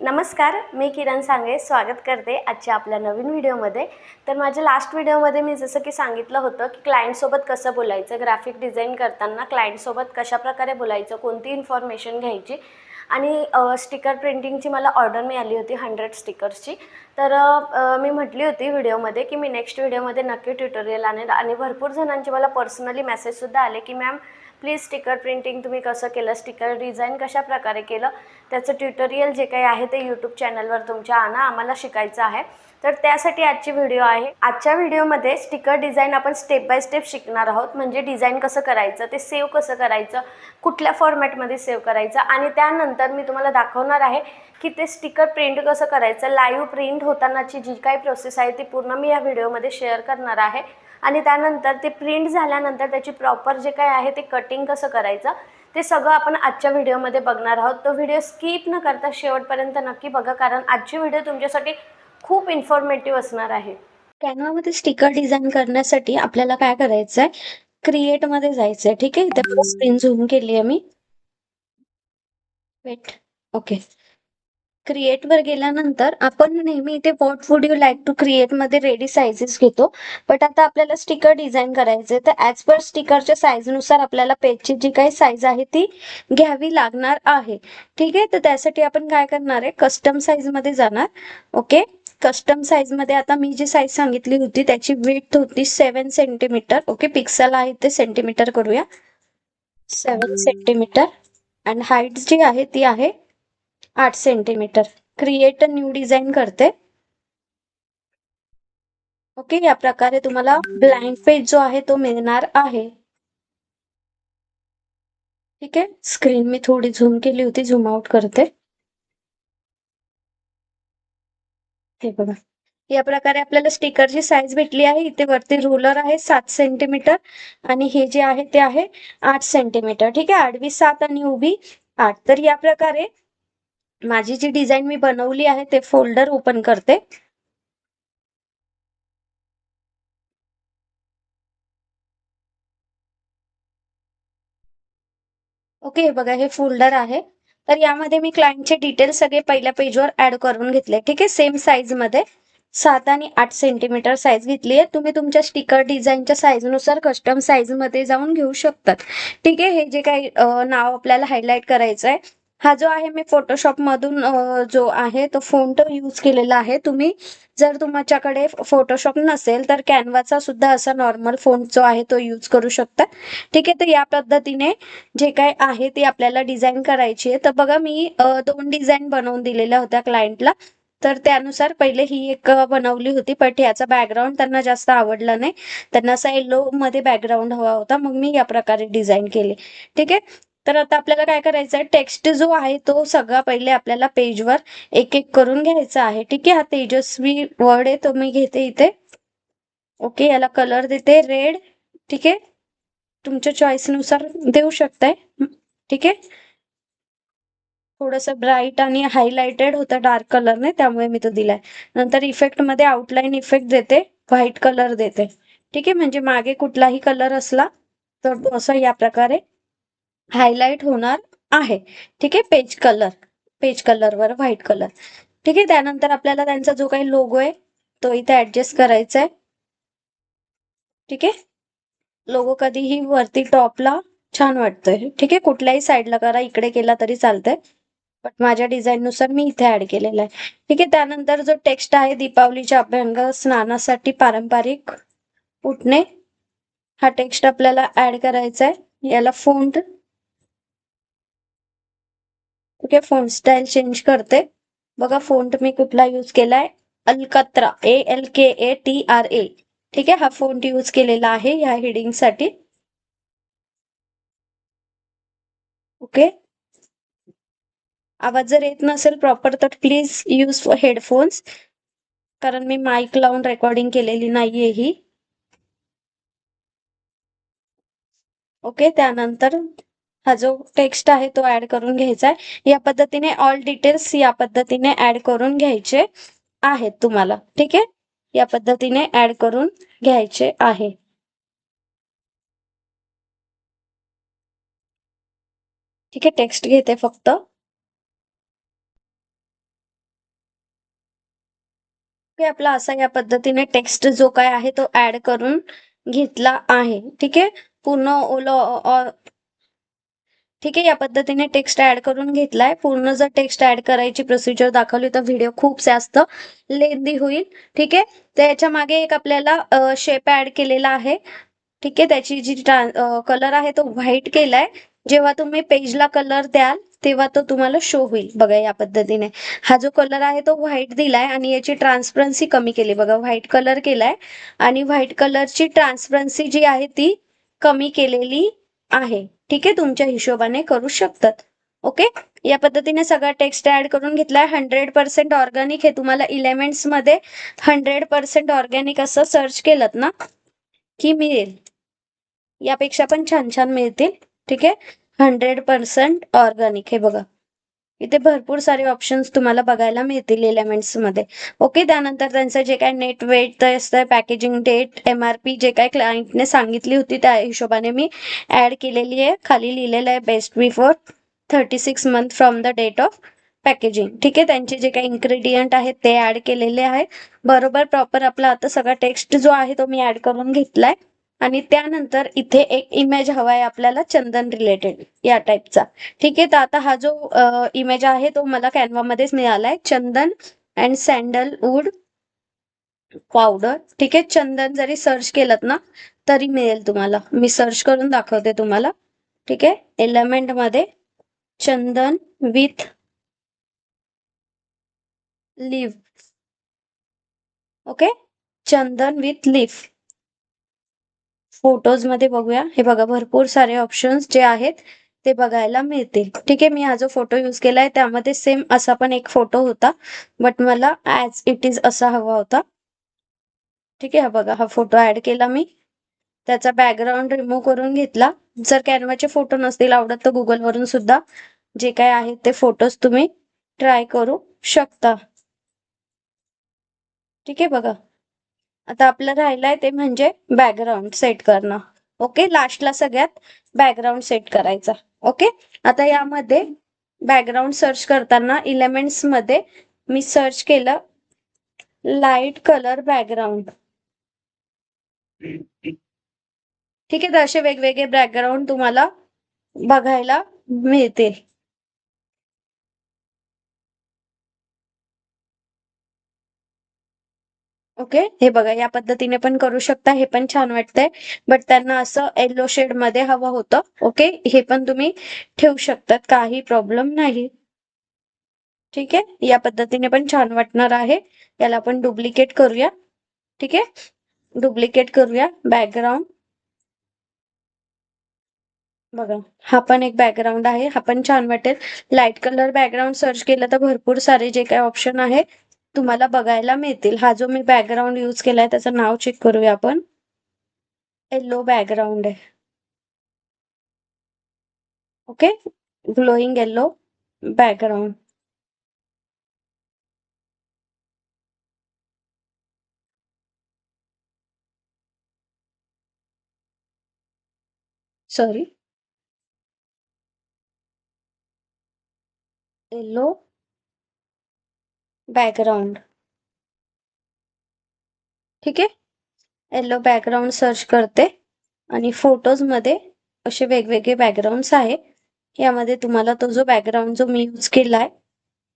नमस्कार मी किरण सांगे. स्वागत करते आजच्या आपल्या नवीन व्हिडिओमध्ये. तर माझ्या लास्ट व्हिडिओमध्ये मी जसं की सांगितलं होतं की क्लायंटसोबत कसं बोलायचं ग्राफिक डिझाईन करताना क्लायंटसोबत कशाप्रकारे बोलायचं कोणती इन्फॉर्मेशन घ्यायची आणि स्टिकर प्रिंटिंगची मला ऑर्डर मिळाली होती हंड्रेड स्टिकर्सची तर मी म्हटली होती व्हिडिओमध्ये की मी नेक्स्ट व्हिडिओमध्ये नक्की ट्युटोरियल आणेल आणि भरपूर जणांचे मला पर्सनली मेसेजसुद्धा आले की मॅम प्लीज स्टिकर प्रिंटिंग तुम्ही कसं केलं? स्टिकर डिझाईन कशा प्रकारे केलं? त्याचं ट्युटोरियल जे काही आहे ते यूट्यूब चॅनलवर तुमच्या आणा आम्हाला शिकायचं आहे. तर त्यासाठी आजची व्हिडिओ आहे. आजच्या व्हिडिओमध्ये स्टिकर डिझाईन आपण स्टेप बाय स्टेप शिकणार आहोत. म्हणजे डिझाईन कसं करायचं ते सेव्ह कसं करायचं कुठल्या फॉर्मॅटमध्ये सेव्ह करायचं आणि त्यानंतर मी तुम्हाला दाखवणार आहे की ते स्टिकर प्रिंट कसं करायचं. लाईव्ह प्रिंट होतानाची जी काही प्रोसेस आहे ती पूर्ण मी या व्हिडिओमध्ये शेअर करणार आहे. आणि त्यानंतर ते प्रिंट झाल्यानंतर त्याची प्रॉपर जे काय आहे ते कटिंग कसं करायचं ते सगळं आपण आजच्या व्हिडिओमध्ये बघणार आहोत. तो व्हिडिओ स्किप न करता शेवटपर्यंत नक्की बघा कारण आजची व्हिडिओ तुमच्यासाठी खूप इन्फॉर्मेटिव्ह असणार आहे. कॅनवामध्ये स्टिकर डिझाईन करण्यासाठी आपल्याला काय करायचं आहे क्रिएटमध्ये जायचं आहे ठीक आहे? इथे स्क्रीन झूम केली आहे मी. वेट ओके क्रिएट वर गेल्यानंतर आपण नेहमी इथे what would you like to क्रिएटमध्ये ready sizes घेतो. बट आता आपल्याला स्टिकर डिझाईन करायचे तर ॲज पर स्टिकरच्या साईजनुसार आपल्याला पेजची जी काही साईज आहे ती घ्यावी लागणार आहे. ठीक आहे? तर त्यासाठी आपण काय करणार आहे? कस्टम साईजमध्ये जाणार. ओके कस्टम साईजमध्ये आता मी जी साईज सांगितली होती त्याची विथ होती सेवन सेंटीमीटर ओके पिक्सल आहे ते सेंटीमीटर करूया. सेवन सेंटीमीटर अँड हाईट जी आहे ती आहे आठ centimetre create a new design करते. ओके या प्रकारे तुम्हाला ब्लाइंड पेज जो आहे तो मिळणार आहे. ठीक आहे? स्क्रीन मी थोडी झूम केली होती झूम आउट करते. हे बघा. या प्रकारे आपल्याला स्टिकरची साईज भेटली आहे. इथे वरती रुलर आहे सात सेंटीमीटर आणि हे जे आहे ते आहे आठ सेंटीमीटर ठीक आहे? आडवी सात आणि उभी आठ. तर या प्रकारे माझी जी डिझाईन मी बनवली आहे ते फोल्डर ओपन करते. ओके हे बघा हे फोल्डर आहे. तर यामध्ये मी क्लायंटचे डिटेल्स सगळे पहिल्या पेजवर ऍड करून घेतले ठीक आहे सेम साईजमध्ये. सात आणि आठ सेंटीमीटर साईज घेतली आहे. तुम्ही तुमच्या स्टिकर डिझाईनच्या साईजनुसार कस्टम साईजमध्ये जाऊन घेऊ शकतात. ठीक आहे हे जे काही नाव आपल्याला हायलाईट करायचं आहे हा जो आहे मी फोटोशॉप मधून जो आहे तो फोंट यूज केलेला आहे. तुम्ही जर तुमच्याकडे फोटोशॉप नसेल तर कॅनवाचा सुद्धा असा नॉर्मल फोंट जो आहे तो यूज करू शकता. ठीक आहे तर या पद्धतीने जे काय आहे ते आपल्याला डिझाईन करायची आहे. तर बघा मी दोन डिझाईन बनवून दिलेल्या होत्या क्लायंटला तर त्यानुसार पहिले ही एक बनवली होती बट याचा बॅकग्राऊंड त्यांना जास्त आवडला नाही. त्यांना असा येलो मध्ये बॅकग्राऊंड हवा होता मग मी या प्रकारे डिझाईन केले. ठीक आहे? तर आता आपल्याला काय करायचं आहे टेक्स्ट जो आहे तो सगळा पहिले आपल्याला पेजवर एक एक करून घ्यायचा आहे. ठीक आहे? हा तेजस्वी वर्ड आहे तो मी घेते इथे. ओके याला कलर देते. रेड ठीक आहे? तुमच्या चॉईसनुसार देऊ शकताय. ठीक आहे? थोडस ब्राईट आणि हायलाइटेड होतं डार्क कलरने त्यामुळे मी तो दिलाय. नंतर इफेक्टमध्ये आउटलाईन इफेक्ट देते. व्हाईट कलर देते. ठीक आहे? म्हणजे मागे कुठलाही कलर असला तर तो असं या प्रकारे हायलाइट होणार आहे. ठीक आहे? पेज कलर पेज कलरवर व्हाईट कलर ठीक आहे? त्यानंतर आपल्याला त्यांचा जो काही लोगो आहे तो इथे ऍडजस्ट करायचा आहे. ठीक आहे? लोगो कधीही वरती टॉपला छान वाटतोय. ठीक आहे? कुठल्याही साईडला करा इकडे केला तरी चालतंय. बट माझ्या डिझाईन नुसार मी इथे ऍड केलेला आहे. ठीक आहे? त्यानंतर जो टेक्स्ट आहे दीपावलीच्या अभ्यंग स्नानासाठी पारंपरिक उठणे हा टेक्स्ट आपल्याला ऍड करायचा आहे. याला font okay font style change करते. बघा फोन मी कुठला यूज केलाय? Alkatra A L K A T R A ठीक आहे हा फोन यूज केलेला आहे ह्या हेडिंगसाठी. ओके. आवाज जर येत नसेल प्रॉपर तर प्लीज यूज हेडफोन्स कारण मी माईक लावून रेकॉर्डिंग केलेली नाहीये ही. ओके त्यानंतर हा जो टेक्स्ट आहे तो ऍड करून घ्यायचा आहे या पद्धतीने ऑल डिटेल्स या पद्धतीने ऍड करून घ्यायचे आहेत तुम्हाला. ठीक? आहे या पद्धतीने ऍड करून घ्यायचे आहे. ठीक? आहे टेक्स्ट घेते फक्त. आपला असा या पद्धतीने टेक्स्ट जो काय आहे तो ऍड करून घेतला आहे. ठीक? आहे पूर्ण ओलं ठीक आहे या पद्धतीने टेक्स्ट ऍड करून घेतलाय. पूर्ण जर टेक्स्ट ऍड करायची प्रोसिजर दाखवली तर व्हिडिओ खूप जास्त लेंदी होईल. ठीक आहे? त्याच्यामागे एक आपल्याला शेप ऍड केलेला आहे. ठीक आहे? त्याची जी कलर आहे तो व्हाईट केलाय. जेव्हा तुम्ही पेजला कलर द्याल तेव्हा तो तुम्हाला शो होईल. बघा या पद्धतीने. हा जो कलर आहे तो व्हाईट दिलाय आणि याची ट्रान्सपरन्सी कमी केली. बघा व्हाईट कलर केलाय आणि व्हाईट कलरची ट्रान्सपरन्सी जी आहे ती कमी केलेली आहे. ठीक आहे तुमच्या हिशोबाने करू शकतात. ओके? या पद्धतीने सगळा टेक्स्ट ऍड करून घेतलाय. हंड्रेड पर्सेंट ऑर्गॅनिक हे तुम्हाला इलेमेंट्समध्ये हंड्रेड पर्सेंट ऑर्गॅनिक असं सर्च केलं ना की मिळेल. यापेक्षा पण छान छान मिळतील. ठीक आहे? हंड्रेड पर्सेंट ऑर्गॅनिक हे बघा. इथे भरपूर सारे ऑप्शन्स तुम्हाला बघायला मिळतील एलिमेंट्समध्ये. ओके त्यानंतर त्यांचं जे काय नेट वेट असतं packaging date M R P जे काय क्लायंटने सांगितली होती त्या हिशोबाने मी ऍड केलेली आहे. खाली लिहिलेलं आहे best before thirty six month from the date of packaging ठीक आहे त्यांचे जे काही इन्ग्रेडियंट आहेत ते ऍड केलेले आहे. बरोबर प्रॉपर आपला आता सगळा टेक्स्ट जो आहे तो मी ऍड करून घेतलाय. आणि त्यानंतर इथे एक इमेज हवा आहे आपल्याला चंदन रिलेटेड या टाईपचा ठीक आहे तर आता हा जो इमेज आहे तो मला कॅनवा मध्येच आहे चंदन अँड सँडल वूड पावडर ठीक आहे चंदन जरी सर्च केलं ना तरी मिळेल तुम्हाला. मी सर्च करून दाखवते तुम्हाला. ठीक आहे एलिमेंटमध्ये चंदन with leave okay? Chandan with leaf फोटोजमध्ये बघूया. हे बघा भरपूर सारे ऑप्शन्स जे आहेत ते बघायला मिळतील. ठीक आहे मी हा जो फोटो युज केलाय त्यामध्ये सेम असा पण एक फोटो होता. बट मला ऍज इट इज असा हवा होता. ठीक आहे हा बघा हा फोटो ऍड केला मी. त्याचा बॅकग्राऊंड रिमूव्ह करून घेतला. जर कॅनवाचे फोटो नसतील आवडत तर गुगल वरून सुद्धा जे काय आहेत ते फोटोज तुम्ही ट्राय करू शकता. ठीक आहे बघा. आता आपलं राहिलंय ते म्हणजे बॅकग्राऊंड सेट करणं. ओके लास्टला सगळ्यात बॅकग्राऊंड सेट करायचा. ओके आता यामध्ये बॅकग्राऊंड सर्च करताना इलेमेंट्समध्ये मी सर्च केलं लाइट कलर बॅकग्राऊंड ठीक आहे? तर असे वेगवेगळे बॅकग्राऊंड तुम्हाला बघायला मिळतील. ओके हे बघा या पद्धतीने पण करू शकता हे पण छान वाटतंय. बट त्यांना असं येलो शेडमध्ये हवं होतं. ओके हे पण तुम्ही ठेवू शकतात काही प्रॉब्लेम नाही. ठीक आहे? या पद्धतीने पण छान वाटणार आहे. याला आपण डुप्लिकेट करूया. ठीक आहे? डुप्लिकेट करूया. बॅकग्राऊंड बघा हा पण एक बॅकग्राऊंड आहे. हा पण छान वाटेल. लाइट कलर बॅकग्राऊंड सर्च केलं तर भरपूर सारे जे काही ऑप्शन आहे तुम्हाला बघायला मिळतील. हा जो मी बॅकग्राऊंड यूज केलाय त्याचं नाव चेक करूया आपण. येल्लो बॅकग्राऊंड आहे. Okay glowing yellow background sorry yellow background ठीक आहे? येलो बॅकग्राऊंड सर्च करते. आणि फोटोजमध्ये असे वेगवेगळे बॅकग्राऊंड्स आहे यामध्ये तुम्हाला तो जो बॅकग्राऊंड जो मी यूज आहे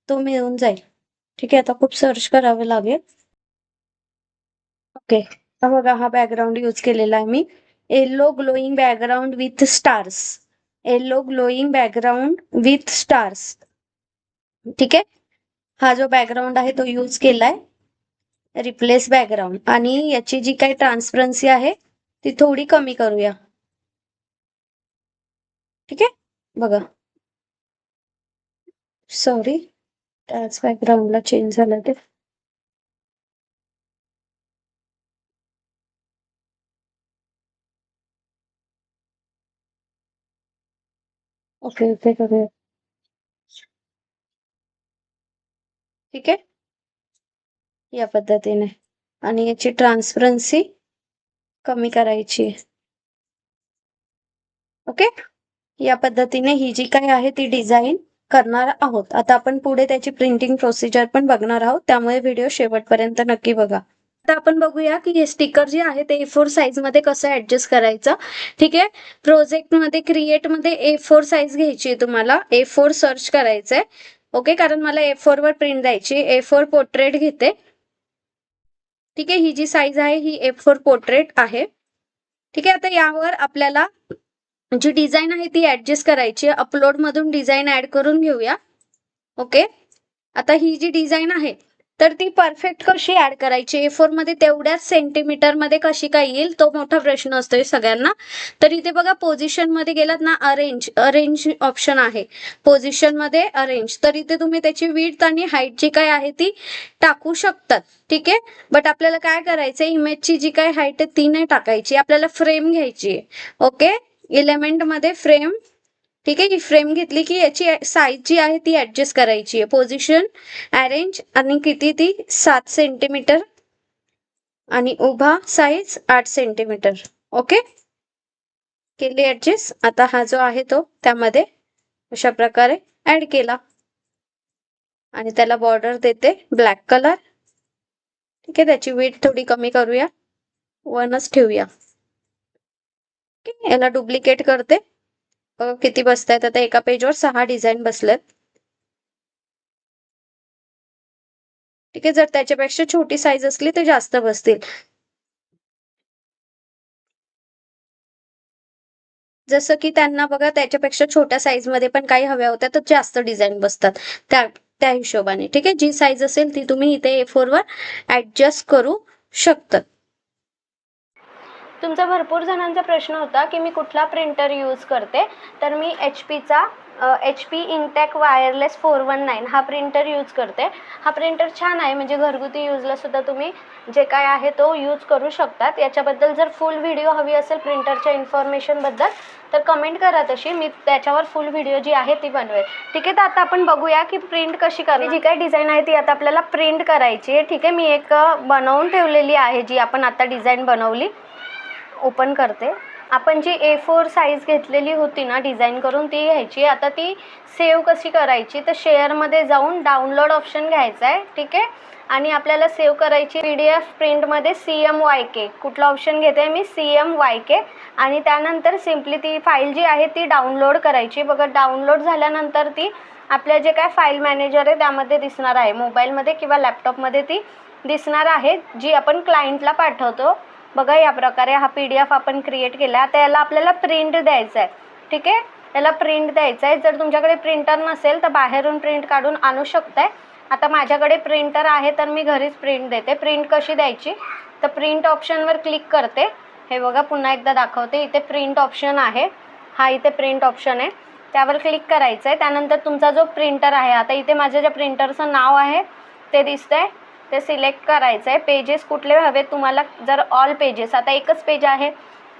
तो मिळून जाईल. ठीक आहे? आता खूप सर्च करावे लागेल. ओके बघा हा बॅकग्राऊंड यूज केलेला आहे मी. Yellow glowing background with stars yellow glowing background with stars ठीक आहे? हा जो बॅकग्राऊंड आहे तो यूज केलाय. रिप्लेस बॅकग्राऊंड आणि याची जी काही ट्रान्सपरन्सी आहे ती थोडी कमी करूया. ठीक आहे? बघा. सॉरी त्याच बॅकग्राऊंडला चेंज झालं ते. ओके ओके करूया. ठीक आहे? या पद्धतीने. आणि याची ट्रान्सपरन्सी कमी करायची ओके या पद्धतीने ही जी काही आहे ती डिझाईन करणार आहोत. आता आपण पुढे त्याची प्रिंटिंग प्रोसिजर पण बघणार आहोत. त्यामुळे व्हिडिओ शेवटपर्यंत नक्की बघा. आता आपण बघूया की हे स्टिकर जे आहे ते ए फोर साईजमध्ये कसं ऍडजस्ट करायचं. ठीक आहे? प्रोजेक्टमध्ये क्रिएटमध्ये ए फोर साईज घ्यायची आहे तुम्हाला. ए फोर सर्च करायचंय. ओके कारण मला ए फोर वर प्रिंट द्यायची ए फोर पोर्ट्रेट घेते. ठीक आहे ही जी साईज आहे ही ए फोर पोर्ट्रेट आहे. ठीक आहे आता यावर आपल्याला जी डिझाईन आहे ती ऍडजस्ट करायची अपलोड मधून डिझाईन ऍड करून घेऊया. ओके आता ही जी डिझाईन आहे तर ती परफेक्ट कशी ऍड करायची? ए फोरमध्ये तेवढ्याच सेंटीमीटरमध्ये कशी काय येईल? तो मोठा प्रश्न असतोय सगळ्यांना. तर इथे बघा पोझिशनमध्ये गेलात ना अरेंज अरेंज ऑप्शन आहे. पोझिशनमध्ये अरेंज तर इथे तुम्ही त्याची विड्थ आणि हाईट जी काय आहे ती टाकू शकतात. ठीक आहे? बट आपल्याला काय करायचंय? इमेजची जी काय हाईट आहे ती नाही टाकायची. आपल्याला फ्रेम घ्यायची आहे. ओके इलेमेंटमध्ये फ्रेम ठीक आहे ही फ्रेम घेतली की याची साईज जी आहे ती ऍडजस्ट करायची आहे. पोझिशन अरेंज आणि किती ती? सात सेंटीमीटर आणि उभा साईज आठ सेंटीमीटर ओके केली ऍडजस्ट आता हा जो आहे तो त्यामध्ये अशा प्रकारे ऍड केला. आणि त्याला बॉर्डर देते ब्लॅक कलर ठीक आहे त्याची वीट थोडी कमी करूया. वनच ठेवूया. याला डुप्लिकेट करते. किती बसतायत. आता एका पेजवर सहा डिझाईन बसलेत. ठीक आहे जर त्याच्यापेक्षा छोटी साईज असली तर जास्त बसतील. जसं की त्यांना बघा त्याच्यापेक्षा छोट्या साईजमध्ये पण काही हव्या होत्या तर जास्त डिझाईन बसतात. त्या त्या हिशोबाने. ठीक आहे जी साईज असेल ती तुम्ही इथे ए फोर वर ऍडजस्ट करू शकतात. तुमचा भरपूर जणांचा प्रश्न होता की मी कुठला प्रिंटर यूज करते? तर मी एच पीचा H P ink tank wireless four one nine हा प्रिंटर यूज करते. हा प्रिंटर छान आहे म्हणजे घरगुती यूजला सुद्धा तुम्ही जे काय आहे तो यूज करू शकतात. याच्याबद्दल जर फुल व्हिडिओ हवी असेल प्रिंटरच्या इन्फॉर्मेशनबद्दल तर कमेंट करा तशी. मी त्याच्यावर फुल व्हिडिओ जी आहे ती बनवेल. ठीक आहे तर आता आपण बघूया की प्रिंट कशी करावी जी काही डिझाईन आहे ती आता आपल्याला प्रिंट करायची आहे. ठीक आहे मी एक बनवून ठेवलेली आहे जी आपण आता डिझाईन बनवली. ओपन करते. आपण जी ए फोर साईज घेतलेली होती ना डिझाईन करून ती घ्यायची. आता ती सेव्ह कशी करायची? तर शेअरमध्ये जाऊन डाउनलोड ऑप्शन घ्यायचा आहे. ठीक आहे? आणि आपल्याला सेव्ह करायची पी डी एफ प्रिंटमध्ये सी एम वाय के कुठला ऑप्शन घेते? मी सी एम वाय के आणि त्यानंतर सिम्पली ती फाईल जी आहे ती डाउनलोड करायची. बघा डाउनलोड झाल्यानंतर ती आपल्या जे काय फाईल मॅनेजर आहे त्यामध्ये दिसणार आहे. मोबाईलमध्ये किंवा लॅपटॉपमध्ये ती दिसणार आहे जी आपण क्लायंटला पाठवतो. बघा या प्रकारे हा पी डी एफ आपण क्रिएट केला. तर याला आपल्याला प्रिंट द्यायचा आहे ठीक आहे? याला प्रिंट द्यायचा आहे जर तुमच्याकडे प्रिंटर नसेल तर बाहेरून प्रिंट काढून आणू शकताय. आता माझ्याकडे प्रिंटर आहे तर मी घरीच प्रिंट देते. प्रिंट कशी द्यायची? तर प्रिंट ऑप्शनवर क्लिक करते. हे बघा पुन्हा एकदा दाखवते. इथे प्रिंट ऑप्शन आहे. हा इथे प्रिंट ऑप्शन आहे. त्यावर क्लिक करायचं आहे त्यानंतर तुमचा जो प्रिंटर आहे आता इथे माझ्या ज्या प्रिंटरचं नाव आहे ते दिसतंय. ते सिलेक्ट करायचं आहे पेजेस कुठले हवे तुम्हाला जर ऑल पेजेस आता एकच पेज आहे.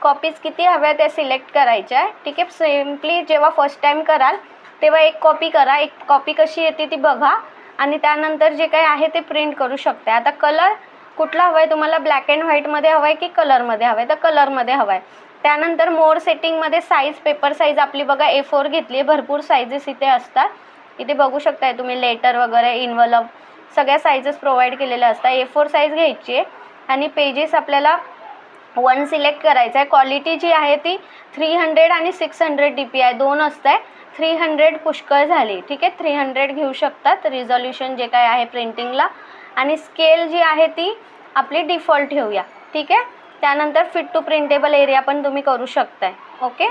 कॉपीज किती हव्या त्या सिलेक्ट करायच्या आहे. ठीक आहे सिम्पली जेव्हा फर्स्ट टाईम कराल तेव्हा एक कॉपी करा. एक कॉपी कशी येते ती बघा. आणि त्यानंतर जे काही आहे ते प्रिंट करू शकते. आता कलर कुठला हवा आहे तुम्हाला ब्लॅक अँड व्हाईटमध्ये हवा आहे की कलरमध्ये हवं आहे तर कलरमध्ये हवं आहे त्यानंतर मोर सेटिंगमध्ये साईज पेपर साईज आपली बघा ए फोर घेतली आहे. भरपूर साईजेस इथे असतात. इथे बघू शकताय तुम्ही लेटर वगैरे इन्व्हलप सगळ्या साईजेस प्रोव्हाइड केलेल्या असतात. ए फोर साईज घ्यायची आहे. आणि पेजेस आपल्याला वन सिलेक्ट करायचं आहे. क्वालिटी जी आहे ती थ्री हंड्रेड आणि six hundred D P I दोन असतं आहे थ्री हंड्रेड पुष्कळ झाली. ठीक आहे? थ्री हंड्रेड घेऊ शकतात. रिझॉल्युशन जे काय आहे प्रिंटिंगला आणि स्केल जी आहे ती आपली डिफॉल्ट ठेवूया. ठीक आहे? त्यानंतर फिट टू प्रिंटेबल एरिया पण तुम्ही करू शकताय. ओके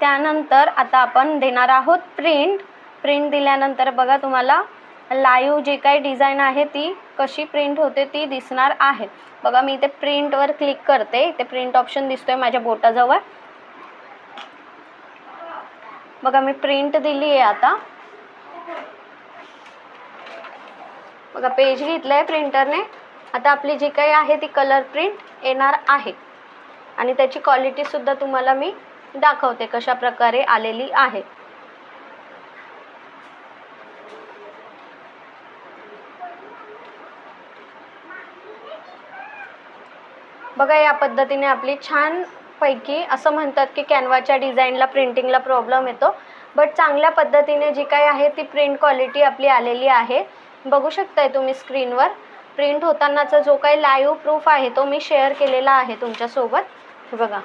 त्यानंतर आता आपण देणार आहोत प्रिंट प्रिंट दिल्यानंतर बघा तुम्हाला लाईव्ह जे काही डिझाईन आहे ती कशी प्रिंट होते ती दिसणार आहे. बघा मी इथे प्रिंटवर क्लिक करते. इथे प्रिंट ऑप्शन दिसतोय माझ्या बोटाजवळ. बघा मी प्रिंट दिली आहे आता. बघा पेज घेतलं आहे प्रिंटरने आता आपली जी काही आहे ती कलर प्रिंट येणार आहे. आणि त्याची क्वालिटीसुद्धा तुम्हाला मी दाखवते कशा प्रकारे आलेली आहे. बघा या पद्धतीने आपली छान पैकी असं म्हणतात की कॅनवाच्या डिझाईनला प्रिंटिंगला प्रॉब्लेम येतो. बट चांगल्या पद्धतीने जी काही आहे ती प्रिंट क्वालिटी आपली आलेली आहे. बघू शकताय तुम्ही स्क्रीनवर प्रिंट होतानाचा जो काही लाईव्ह प्रूफ आहे तो मी शेअर केलेला आहे तुमच्यासोबत. बघा.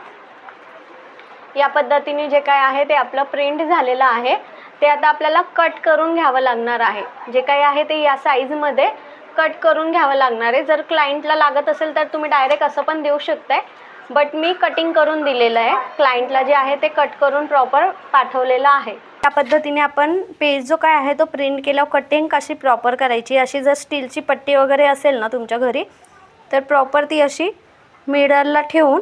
या पद्धतीने जे काय आहे ते आपलं प्रिंट झालेलं आहे. ते आता आपल्याला कट करून घ्यावं लागणार आहे. जे काही आहे ते या साईजमध्ये कट करून घ्यावं लागणार आहे. जर क्लायंटला लागत असेल तर तुम्ही डायरेक्ट असं पण देऊ शकताय. बट मी कटिंग करून दिलेलं आहे. क्लायंटला जे आहे ते कट करून प्रॉपर पाठवलेलं आहे. त्या पद्धतीने आपण पेज जो काय आहे तो प्रिंट केल्यावर कटिंग कशी प्रॉपर करायची? अशी जर स्टीलची पट्टी वगैरे असेल ना तुमच्या घरी तर प्रॉपर ती अशी मिडरला ठेवून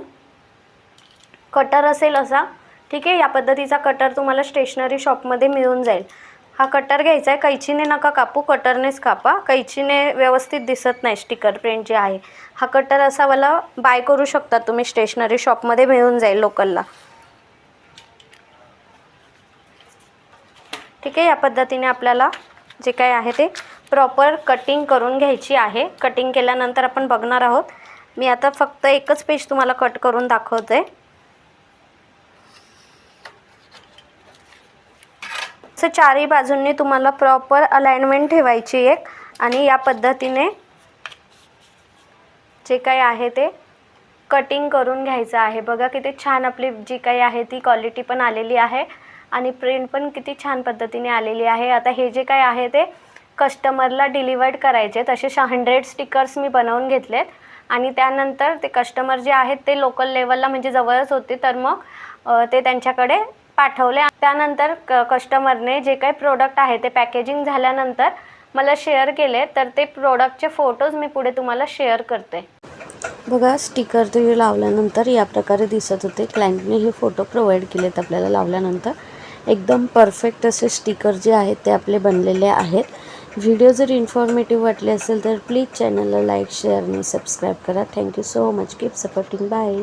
कटर असेल असा ठीक आहे? या पद्धतीचा कटर तुम्हाला स्टेशनरी शॉपमध्ये मिळून जाईल. हा कटर घ्यायचा आहे. कैचीने नका कापू कटरनेच कापा. कैचीने व्यवस्थित दिसत नाही स्टिकर प्रिंट जे आहे. हा कटर असा मला बाय करू शकता तुम्ही स्टेशनरी शॉपमध्ये मिळून जाईल लोकलला. ठीक आहे या पद्धतीने आपल्याला जे काय आहे ते प्रॉपर कटिंग करून घ्यायची आहे. कटिंग केल्यानंतर आपण बघणार आहोत. मी आता फक्त एकच पेज तुम्हाला कट करून दाखवते. असं चारही बाजूंनी तुम्हाला प्रॉपर अलाइनमेंट ठेवायची एक. आणि या पद्धतीने जे काही आहे ते कटिंग करून घ्यायचं आहे. बघा किती छान आपली जी काही आहे ती क्वालिटी पण आलेली आहे. आणि प्रिंट पण किती छान पद्धतीने आलेली आहे. आता हे जे काय आहे ते कस्टमरला डिलिवर्ड करायचे तसे श हंड्रेड स्टिकर्स मी बनवून घेतलेत. आणि त्यानंतर ते कस्टमर जे आहेत ते लोकल लेवलला म्हणजे जवळच होते. तर मग ते त्यांच्याकडे पाठवले. त्यानंतर क कस्टमरने जे काही प्रोडक्ट आहे ते पॅकेजिंग झाल्यानंतर मला शेअर केले. तर ते प्रोडक्टचे फोटोज मी पुढे तुम्हाला शेअर करते. बघा स्टिकर ते लावल्यानंतर या प्रकारे दिसत होते. क्लायंटने हे फोटो प्रोव्हाइड केलेत आपल्याला लावल्यानंतर. एकदम परफेक्ट असे स्टिकर जे आहेत ते आपले बनलेले आहेत. व्हिडिओ जर इन्फॉर्मेटिव्ह वाटले असेल तर प्लीज चॅनलला लाईक शेअर आणि सबस्क्राईब करा. Thank you so much keep supporting bye